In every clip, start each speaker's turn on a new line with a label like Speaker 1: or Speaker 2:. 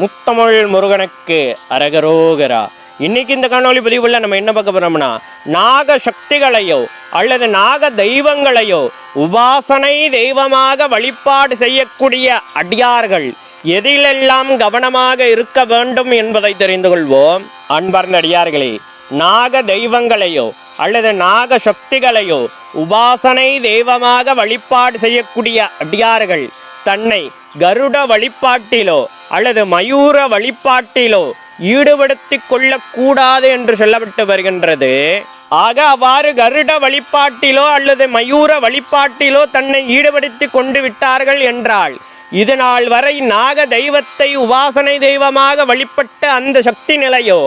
Speaker 1: முத்தமிழ் முருகனுக்கு அரகரோகரா. இன்னைக்கு இந்த காணொலி பதிவுல நம்ம என்ன பார்க்க போறோம்னா நாக சக்திகளையோ அல்லது நாக தெய்வங்களையோ உபாசனை தெய்வமாக வழிபாடு செய்யக்கூடிய அடியார்கள் எதிலெல்லாம் கவனமாக இருக்க வேண்டும் என்பதை தெரிந்து கொள்வோம். அன்பர்ந்த அடியார்களே நாக தெய்வங்களையோ அல்லது நாக சக்திகளையோ உபாசனை தெய்வமாக வழிபாடு செய்யக்கூடிய அடியார்கள் தன்னை கருட வழிபாட்டிலோ அல்லது மயூர வழிபாட்டிலோ ஈடுபடுத்திக் கொள்ளக்கூடாது என்று சொல்லப்பட்டு வருகின்றது. ஆக அவ்வாறு கருட வழிபாட்டிலோ அல்லது மயூர வழிபாட்டிலோ தன்னை ஈடுபடுத்தி கொண்டு விட்டார்கள் என்றால் இது நாள் வரை நாக தெய்வத்தை உபாசனை தெய்வமாக வழிபட்ட அந்த சக்தி நிலையோ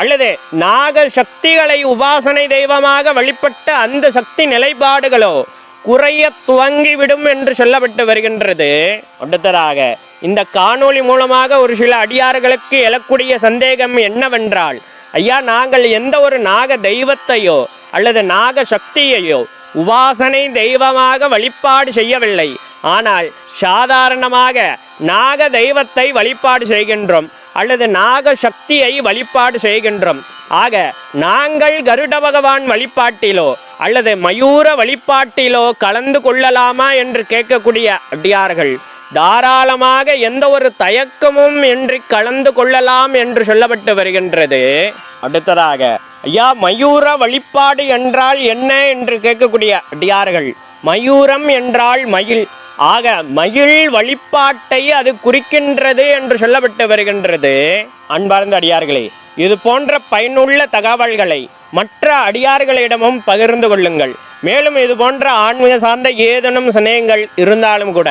Speaker 1: அல்லது நாக சக்திகளை உபாசனை தெய்வமாக வழிபட்ட அந்த சக்தி நிலைப்பாடுகளோ குறைய துவங்கிவிடும் என்று சொல்லப்பட்டு வருகின்றது. அடுத்ததாக இந்த காணொளி மூலமாக ஒரு சில அடியார்களுக்கு எழக்கூடிய சந்தேகம் என்னவென்றால் ஐயா நாங்கள் எந்த ஒரு நாக தெய்வத்தையோ அல்லது நாக சக்தியையோ உபாசனை தெய்வமாக வழிபாடு செய்யவில்லை. ஆனால் சாதாரணமாக நாக தெய்வத்தை வழிபாடு செய்கின்றோம் அல்லது நாக சக்தியை வழிபாடு செய்கின்றோம். ஆக நாங்கள் கருட பகவான் வழிபாட்டிலோ அல்லது மயூர வழிபாட்டிலோ கலந்து கொள்ளலாமா என்று கேட்கக்கூடிய அடியார்கள் தாராளமாக எந்த ஒரு தயக்கமும் இன்றி கலந்து கொள்ளலாம் என்று சொல்லப்பட்டு வருகின்றது. அடுத்ததாக ஐயா மயூர வழிபாடு என்றால் என்ன என்று கேட்கக்கூடிய அடியார்கள்? மயூரம் என்றால் மயில். ஆக மயில் வழிபாட்டை அது குறிக்கின்றது என்று சொல்லப்பட்டு வருகின்றது. அன்பார்ந்த அடியார்களே இது போன்ற பயனுள்ள தகவல்களை மற்ற அடியார்களிடமும் பகிர்ந்து கொள்ளுங்கள். மேலும் இது போன்ற ஆன்மீக சார்ந்த ஏதேனும் சந்தேகங்கள் இருந்தாலும் கூட